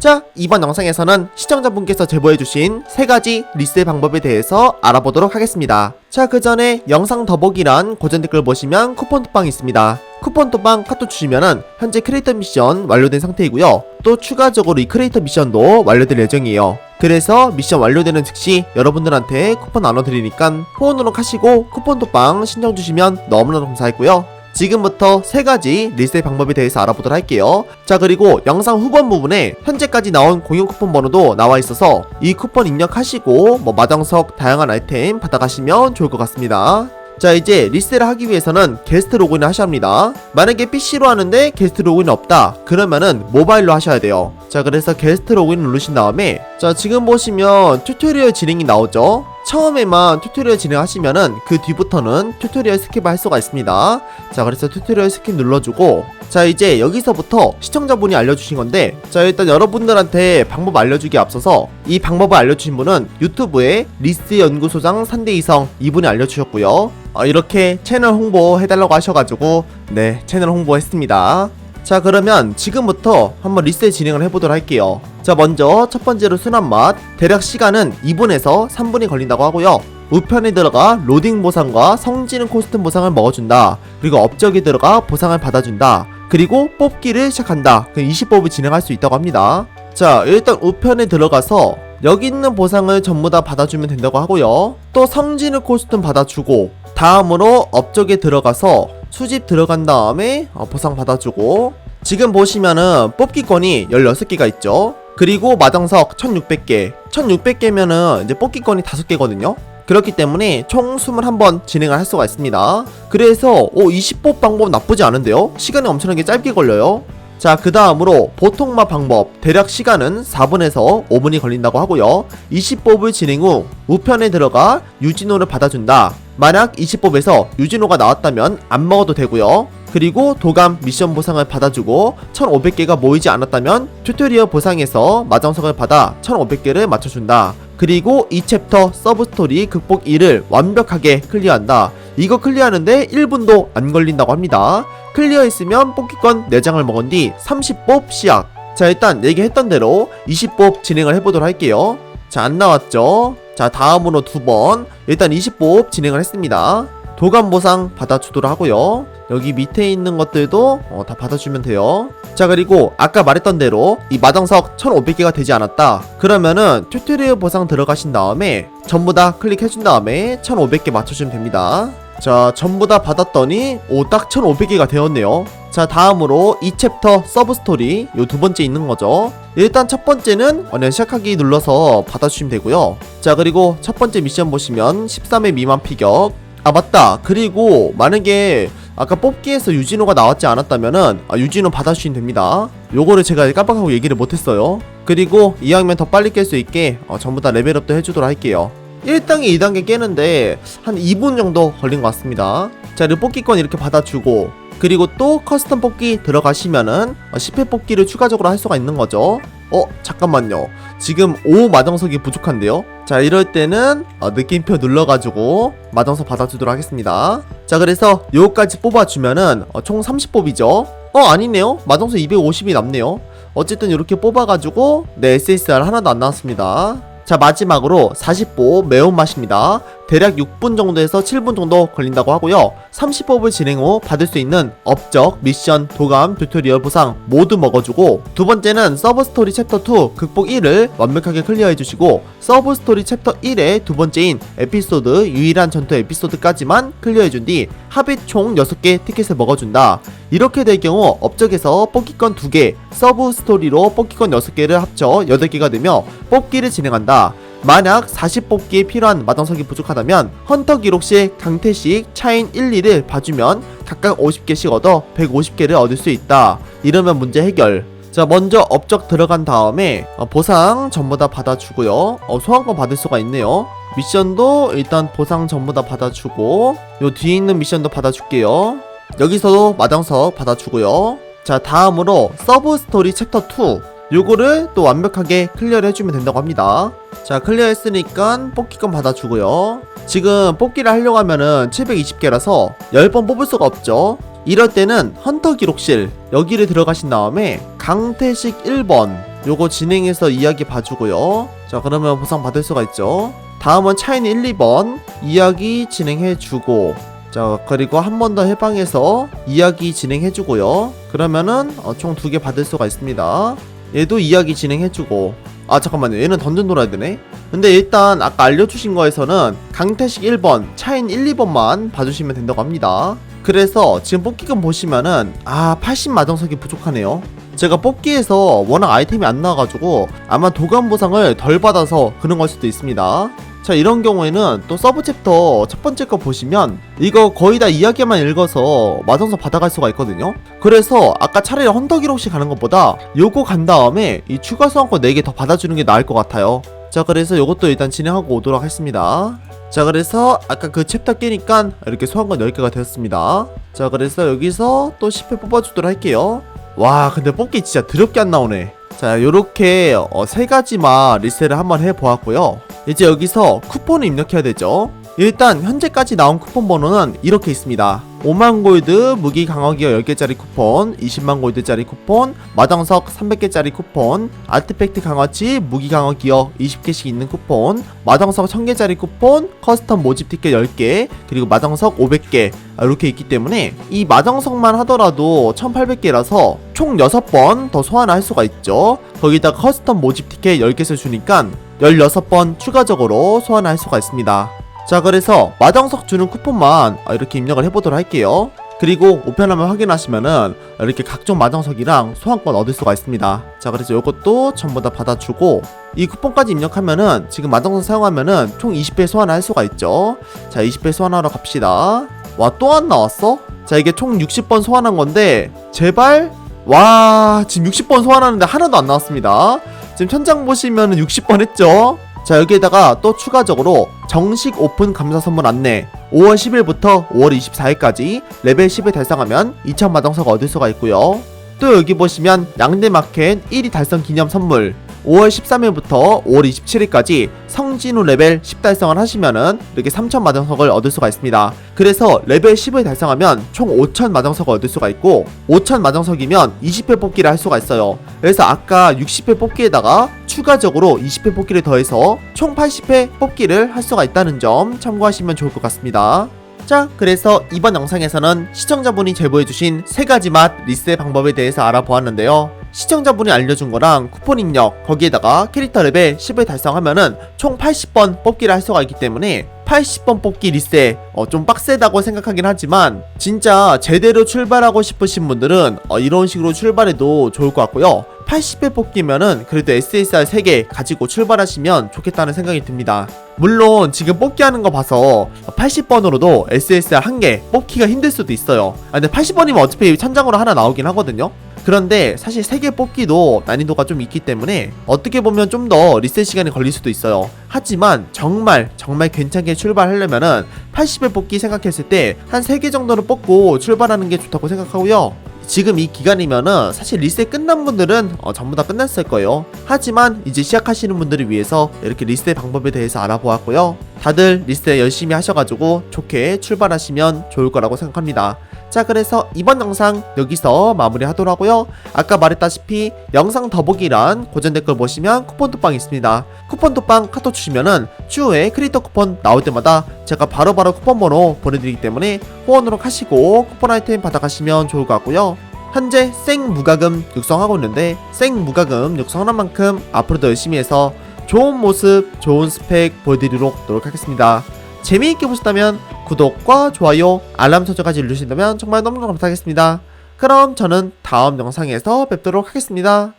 자, 이번 영상에서는 시청자분께서 제보해주신 세 가지 리세 방법에 대해서 알아보도록 하겠습니다. 자, 그 전에 영상 더보기란 고전 댓글 보시면 쿠폰 톡방이 있습니다. 쿠폰 톡방 카톡 주시면은 현재 크리에이터 미션 완료된 상태이고요. 또 추가적으로 이 크리에이터 미션도 완료될 예정이에요. 그래서 미션 완료되는 즉시 여러분들한테 쿠폰 나눠드리니까 후원으로 하시고 쿠폰 톡방 신청 주시면 너무나 감사하고요. 지금부터 세 가지 리세 방법에 대해서 알아보도록 할게요. 자, 그리고 영상 후반 부분에 현재까지 나온 공용 쿠폰 번호도 나와 있어서 이 쿠폰 입력하시고 뭐 마당석 다양한 아이템 받아가시면 좋을 것 같습니다. 자 이제 리세를 하기 위해서는 게스트 로그인을 하셔야 합니다. 만약에 PC로 하는데 게스트 로그인이 없다. 그러면은 모바일로 하셔야 돼요. 자 그래서 게스트 로그인 누르신 다음에 자 지금 보시면 튜토리얼 진행이 나오죠? 처음에만 튜토리얼 진행하시면은 그 뒤부터는 튜토리얼 스킵을 할 수가 있습니다. 자 그래서 튜토리얼 스킵 눌러주고 자 이제 여기서부터 시청자분이 알려주신 건데 자 일단 여러분들한테 방법 알려주기 앞서서 이 방법을 알려주신 분은 유튜브에 리스 연구소장 산대이성 이분이 알려주셨고요. 어, 이렇게 채널 홍보 해달라고 하셔가지고 네 채널 홍보했습니다. 자 그러면 지금부터 한번 리셋 진행을 해보도록 할게요. 자 먼저 첫 번째로 순한 맛. 대략 시간은 2분에서 3분이 걸린다고 하고요. 우편에 들어가 로딩 보상과 성지능 코스튬 보상을 먹어준다. 그리고 업적에 들어가 보상을 받아준다 그리고 뽑기를 시작한다. 그 20뽑을 진행할 수 있다고 합니다. 자 일단 우편에 들어가서 여기 있는 보상을 전부 다 받아주면 된다고 하고요. 또 성지능 코스튬 받아주고 다음으로 업적에 들어가서 수집 들어간 다음에 어, 보상 받아주고 지금 보시면은 뽑기권이 16개가 있죠. 그리고 마당석 1600개. 1600개면은 이제 뽑기권이 5개거든요 그렇기 때문에 총 21번 진행을 할 수가 있습니다 그래서 오 20뽑 방법 나쁘지 않은데요 시간이 엄청나게 짧게 걸려요 자, 그 다음으로 보통마 방법. 대략 시간은 4분에서 5분이 걸린다고 하고요. 20뽑을 진행 후 우편에 들어가 유진호를 받아준다. 만약 20뽑에서 유진호가 나왔다면 안 먹어도 되고요. 그리고 도감 미션 보상을 받아주고 1500개가 모이지 않았다면 튜토리얼 보상에서 마정석을 받아 1500개를 맞춰준다. 그리고 이 챕터 서브스토리 극복 2를 완벽하게 클리어한다. 이거 클리어하는데 1분도 안 걸린다고 합니다. 클리어했으면 뽑기권 4장을 먹은 뒤 30뽑 시작. 자, 일단 얘기했던 대로 20뽑 진행을 해보도록 할게요. 자, 안 나왔죠? 자, 다음으로 두 번. 일단 20뽑 진행을 했습니다. 도감 보상 받아주도록 하고요. 여기 밑에 있는 것들도 어, 다 받아주면 돼요. 자 그리고 아까 말했던 대로 이 마당석 1500개가 되지 않았다. 그러면은 튜토리얼 보상 들어가신 다음에 전부 다 클릭해준 다음에 1500개 맞춰주면 됩니다. 자 전부 다 받았더니 오딱 1500개가 되었네요. 자 다음으로 이 챕터 서브스토리 요 두 번째 있는 거죠. 일단 첫 번째는 그냥 시작하기 눌러서 받아주시면 되고요. 자 그리고 첫 번째 미션 보시면 13회 미만 피격 아 맞다 그리고 만약에 아까 뽑기에서 유진호가 나왔지 않았다면은 아, 유진호 받아주시면 됩니다. 요거를 제가 깜빡하고 얘기를 못했어요. 그리고 2학년 더 빨리 깰 수 있게 어, 전부 다 레벨업도 해주도록 할게요. 1단계 2단계 깨는데 한 2분 정도 걸린 것 같습니다. 자 그리고 뽑기권 이렇게 받아주고 그리고 또 커스텀 뽑기 들어가시면은 어, 10회 뽑기를 추가적으로 할 수가 있는 거죠. 어 잠깐만요. 지금 5 마정석이 부족한데요? 자 이럴 때는 어, 느낌표 눌러가지고 마정석 받아주도록 하겠습니다 자 그래서 요거까지 뽑아주면은 어, 총 30뽑이죠? 어 아니네요. 마정석 250이 남네요. 어쨌든 이렇게 뽑아가지고 네 SSR 하나도 안 나왔습니다. 자 마지막으로 40보 매운맛입니다. 대략 6분 정도에서 7분 정도 걸린다고 하고요 30뽑을 진행 후 받을 수 있는 업적, 미션, 도감, 튜토리얼 보상 모두 먹어주고 두 번째는 서브 스토리 챕터 2 극복 1을 완벽하게 클리어해주시고 서브 스토리 챕터 1의 두 번째인 에피소드 유일한 전투 에피소드까지만 클리어해준 뒤 합의 총 6개 티켓을 먹어준다. 이렇게 될 경우 업적에서 뽑기권 2개 서브 스토리로 뽑기권 6개를 합쳐 8개가 되며 뽑기를 진행한다 만약 40뽑기에 필요한 마당석이 부족하다면 헌터 기록실 강태식 차인 1, 2를 봐주면 각각 50개씩 얻어 150개를 얻을 수 있다. 이러면 문제 해결. 자 먼저 업적 들어간 다음에 어, 보상 전부 다 받아주고요. 어, 소환권 받을 수가 있네요. 미션도 일단 보상 전부 다 받아주고 요 뒤에 있는 미션도 받아줄게요. 여기서도 마당석 받아주고요. 자 다음으로 서브 스토리 챕터 2 요거를 또 완벽하게 클리어를 해주면 된다고 합니다. 자 클리어 했으니까 뽑기권 받아주고요 지금 뽑기를 하려고 하면은 720개라서 10번 뽑을 수가 없죠 이럴 때는 헌터 기록실 여기를 들어가신 다음에 강태식 1번 요거 진행해서 이야기 봐주고요. 자, 그러면 보상 받을 수가 있죠. 다음은 차인 1, 2번 이야기 진행해주고 자, 그리고 한 번 더 해방해서 이야기 진행해주고요. 그러면은 어, 총두 개 받을 수가 있습니다. 얘도 이야기 진행해주고 아 잠깐만요. 얘는 던전 놀아야 되네? 근데 일단 아까 알려주신 거에서는 강태식 1번 차인 1, 2번만 봐주시면 된다고 합니다. 그래서 지금 뽑기금 보시면은 아 80 마정석이 부족하네요. 제가 뽑기에서 워낙 아이템이 안 나와가지고 아마 도감 보상을 덜 받아서 그런 걸 수도 있습니다 자 이런 경우에는 또 서브 챕터 첫 번째 거 보시면 이거 거의 다 이야기만 읽어서 마정석 받아갈 수가 있거든요. 그래서 아까 차라리 헌터 기록시 가는 것보다 요거 간 다음에 이 추가 소환권 4개 더 받아주는 게 나을 것 같아요. 자 그래서 요것도 일단 진행하고 오도록 하겠습니다. 자 그래서 아까 그 챕터 깨니까 이렇게 소환권 10개가 되었습니다. 자 그래서 여기서 또 10회 뽑아주도록 할게요. 와 근데 뽑기 진짜 드럽게 안 나오네. 자 요렇게 어, 세 가지만 리셋을 한번 해보았고요 이제 여기서 쿠폰을 입력해야 되죠. 일단 현재까지 나온 쿠폰 번호는 이렇게 있습니다. 5만 골드 무기 강화 기어 10개짜리 쿠폰 20만 골드짜리 쿠폰 마당석 300개짜리 쿠폰 아티팩트 강화치 무기 강화 기어 20개씩 있는 쿠폰 마당석 1000개짜리 쿠폰 커스텀 모집 티켓 10개 그리고 마당석 500개 아, 이렇게 있기 때문에 이 마당석만 하더라도 1800개라서 총 6번 더 소환을 할 수가 있죠. 거기다 커스텀 모집 티켓 10개를 주니까 16번 추가적으로 소환할 수가 있습니다. 자 그래서 마정석 주는 쿠폰만 아, 이렇게 입력을 해보도록 할게요. 그리고 우편함을 확인하시면은 이렇게 각종 마정석이랑 소환권 얻을 수가 있습니다. 자 그래서 이것도 전부 다 받아주고 이 쿠폰까지 입력하면은 지금 마정석 사용하면은 총 20배 소환을 할 수가 있죠. 자 20배 소환하러 갑시다. 와 또 안 나왔어? 자 이게 총 60번 소환한 건데 제발? 와 지금 60번 소환하는데 하나도 안 나왔습니다 지금 천장 보시면은 60번 했죠? 자 여기에다가 또 추가적으로 정식 오픈 감사 선물 안내. 5월 10일부터 5월 24일까지 레벨 10을 달성하면 2천 마정석 얻을 수가 있고요. 또 여기 보시면 양대마켓 1위 달성 기념 선물 5월 13일부터 5월 27일까지 성진우 레벨 10 달성을 하시면은 이렇게 3천 마정석을 얻을 수가 있습니다. 그래서 레벨 10을 달성하면 총 5천 마정석을 얻을 수가 있고 5천 마정석이면 20회 뽑기를 할 수가 있어요. 그래서 아까 60회 뽑기에다가 추가적으로 20회 뽑기를 더해서 총 80회 뽑기를 할 수가 있다는 점 참고하시면 좋을 것 같습니다. 자, 그래서 이번 영상에서는 시청자분이 제보해주신 세 가지 맛 리셋 방법에 대해서 알아보았는데요. 시청자분이 알려준 거랑 쿠폰 입력 거기에다가 캐릭터 레벨 10을 달성하면은 총 80번 뽑기를 할 수가 있기 때문에 80번 뽑기 리셋 어, 좀 빡세다고 생각하긴 하지만 진짜 제대로 출발하고 싶으신 분들은 어, 이런 식으로 출발해도 좋을 것 같고요. 80회 뽑기면은 그래도 SSR 3개 가지고 출발하시면 좋겠다는 생각이 듭니다. 물론 지금 뽑기 하는 거 봐서 80번으로도 SSR 1개 뽑기가 힘들 수도 있어요. 아, 근데 80번이면 어차피 천장으로 하나 나오긴 하거든요 그런데 사실 3개 뽑기도 난이도가 좀 있기 때문에 어떻게 보면 좀 더 리셋 시간이 걸릴 수도 있어요. 하지만 정말 정말 괜찮게 출발하려면은 80회 뽑기 생각했을 때 한 3개 정도는 뽑고 출발하는 게 좋다고 생각하고요. 지금 이 기간이면은 사실 리셋 끝난 분들은 어, 전부 다 끝났을 거예요. 하지만 이제 시작하시는 분들을 위해서 이렇게 리셋 방법에 대해서 알아보았고요. 다들 리셋 열심히 하셔가지고 좋게 출발하시면 좋을 거라고 생각합니다. 자 그래서 이번 영상 여기서 마무리하도록 하고요. 아까 말했다시피 영상 더보기란 고전 댓글 보시면 쿠폰 톡방 있습니다. 쿠폰 톡방 카톡 주시면은 추후에 크리에이터 쿠폰 나올 때마다 제가 바로바로 쿠폰 번호 보내드리기 때문에 후원으로 하시고 쿠폰 아이템 받아가시면 좋을 것 같고요. 현재 생 무과금 육성하고 있는데 생 무과금 육성하는 만큼 앞으로도 열심히 해서 좋은 모습 좋은 스펙 보여드리도록 노력하겠습니다 재미있게 보셨다면 구독과 좋아요, 알람 설정까지 누르신다면 정말 너무너무 감사하겠습니다. 그럼 저는 다음 영상에서 뵙도록 하겠습니다.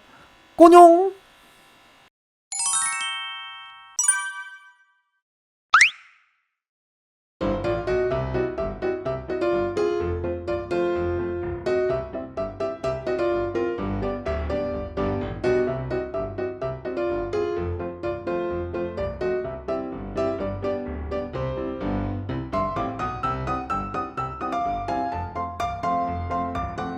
꼬뇽!